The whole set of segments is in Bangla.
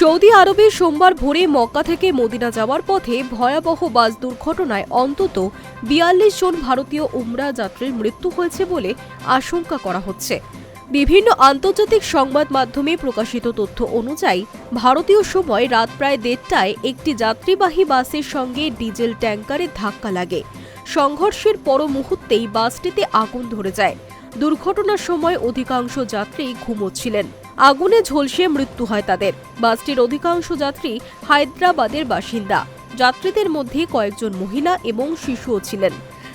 সৌদি আরবে সোমবার ভোরে মক্কা থেকে মদিনা যাওয়ার পথে ভয়াবহ বাস দুর্ঘটনায় অন্তত বিয়াল্লিশ জন ভারতীয় উমরা যাত্রীর মৃত্যু হয়েছে বলে আশঙ্কা করা হচ্ছে। বিভিন্ন আন্তর্জাতিক সংবাদ মাধ্যমে প্রকাশিত তথ্য অনুযায়ী ভারতীয় সময় রাত প্রায় দেড়টায় একটি যাত্রীবাহী বাসের সঙ্গে ডিজেল ট্যাঙ্কারে ধাক্কা লাগে। সংঘর্ষের পর মুহূর্তেই বাসটিতে আগুন ধরে যায়। দুর্ঘটনার সময় অধিকাংশ যাত্রী ঘুমোচ্ছিলেন। আগুনে ঝলসে মৃত্যু হয় তাদের। বাসটির অধিকাংশ যাত্রী হায়দ্রাবাদের বাসিন্দা। যাত্রীদের মধ্যে কয়েকজন মহিলা এবং শিশুও ছিলেন।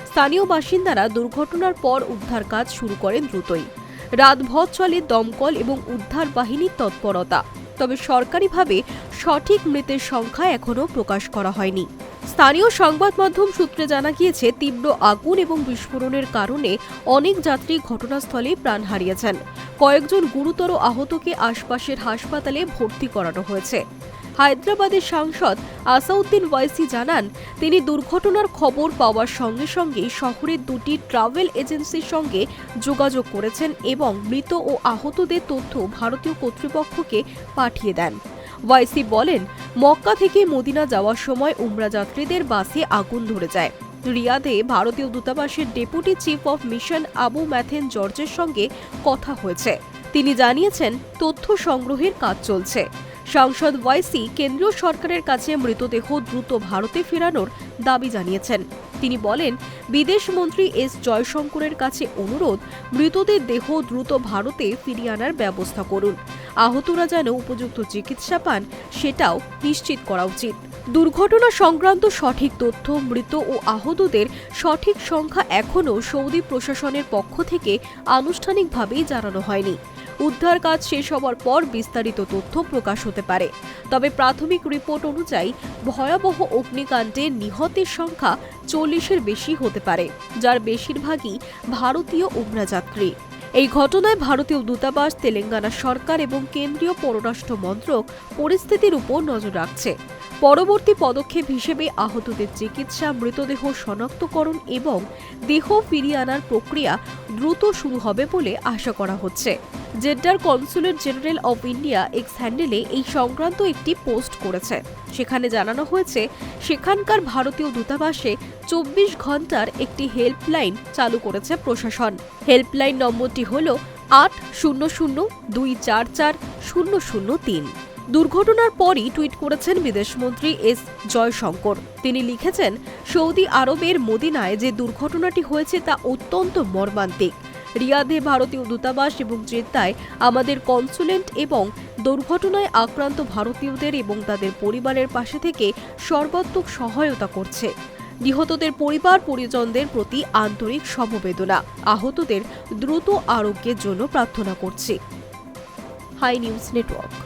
স্থানীয় বাসিন্দারা দুর্ঘটনার পর উদ্ধার কাজ শুরু করেন দ্রুতই। রাতভর চলে দমকল এবং উদ্ধার বাহিনীর তৎপরতা। তবে সরকারিভাবে সঠিক মৃতের সংখ্যা এখনও প্রকাশ করা হয়নি। স্থানীয় সংবাদ মাধ্যম সূত্রে জানা গিয়েছে, তীব্র আগুন এবং বিস্ফোরণের কারণে অনেক যাত্রী ঘটনাস্থলে প্রাণ হারিয়েছেন। কয়েকজন গুরুতর আহতকে আশপাশের হাসপাতালে ভর্তি করানো হয়েছে। হায়দ্রাবাদের সাংসদ আসাউদ্দিন ওয়াইসি জানান, তিনি দুর্ঘটনার খবর পাওয়ার সঙ্গে সঙ্গে শহরের দুটি ট্রাভেল এজেন্সির সঙ্গে যোগাযোগ করেছেন এবং মৃত ও আহতদের তথ্য ভারতীয় কর্তৃপক্ষকে পাঠিয়ে দেন। ওয়াইসি বলেন, মক্কা থেকে মদিনা যাওয়ার সময় উমরা যাত্রীদের বাসে আগুন ধরে যায়। রিয়াদে ভারতীয় দূতাবাসের deputy chief of mission Abu Mathen জর্জের সঙ্গে কথা হয়েছে। তিনি জানিয়েছেন, তথ্য সংগ্রহের কাজ চলছে। সাংসদ ওয়াইসি কেন্দ্রীয় সরকারের কাছে মৃতদেহ দ্রুত ভারতে ফেরানোর দাবি জানিয়েছেন। তিনি বলেন, বিদেশ মন্ত্রী এস জয়শঙ্করের কাছে অনুরোধ, মৃতদের দেহ দ্রুত ভারতে ফিরিয়ে আনার ব্যবস্থা করুন। আহতরা যেন উপযুক্ত চিকিৎসা পান, সেটাও নিশ্চিত করা উচিত। দুর্ঘটনা সংক্রান্ত সঠিক তথ্য, মৃত ও আহতদের সঠিক সংখ্যা এখনও সৌদি প্রশাসনের পক্ষ থেকে আনুষ্ঠানিকভাবেই জানানো হয়নি। উদ্ধার কাজ শেষ হওয়ার পর বিস্তারিত তথ্য প্রকাশ হতে পারে। তবে প্রাথমিক রিপোর্ট অনুযায়ী, ভয়াবহ অগ্নিকাণ্ডে নিহতের সংখ্যা চল্লিশের বেশি হতে পারে, যার বেশিরভাগই ভারতীয় উমরা যাত্রী এই ঘটনায় ভারতীয় দূতাবাস, তেলেঙ্গানা সরকার এবং কেন্দ্রীয় পররাষ্ট্র মন্ত্রক পরিস্থিতির উপর নজর রাখছে। পরবর্তী পদক্ষেপ হিসেবে আহতদের চিকিৎসা, মৃতদেহ শনাক্তকরণ এবং দেহ ফিরিয়ে আনার প্রক্রিয়া দ্রুত শুরু হবে বলে আশা করা হচ্ছে। জেড্ডার consulate general of India X হ্যান্ডেলে এই সংক্রান্ত একটি পোস্ট করেছে। সেখানে জানানো হয়েছে, সেখানকার ভারতীয় দূতাবাসে চব্বিশ ঘণ্টার একটি হেল্পলাইন চালু করেছে প্রশাসন। হেল্পলাইন নম্বরটি হল আট শূন্য শূন্য দুই চার চার শূন্য শূন্য তিন। দুর্ঘটনার পরই টুইট করেছেন বিদেশমন্ত্রী এস জয়শঙ্কর। তিনি লিখেছেন, সৌদি আরবের মদিনায় যে দুর্ঘটনাটি হয়েছে তা অত্যন্ত মর্মান্তিক। রিয়াদে ভারতীয় দূতাবাস এবং জেদ্দায় আমাদের কনসুলেন্ট এবং দুর্ঘটনায় আক্রান্ত ভারতীয়দের এবং তাদের পরিবারের পাশে থেকে সর্বাত্মক সহায়তা করছে। নিহতদের পরিবার পরিজনদের প্রতি আন্তরিক সমবেদনা। আহতদের দ্রুত আরোগ্যের জন্য প্রার্থনা করছি। Hi news network.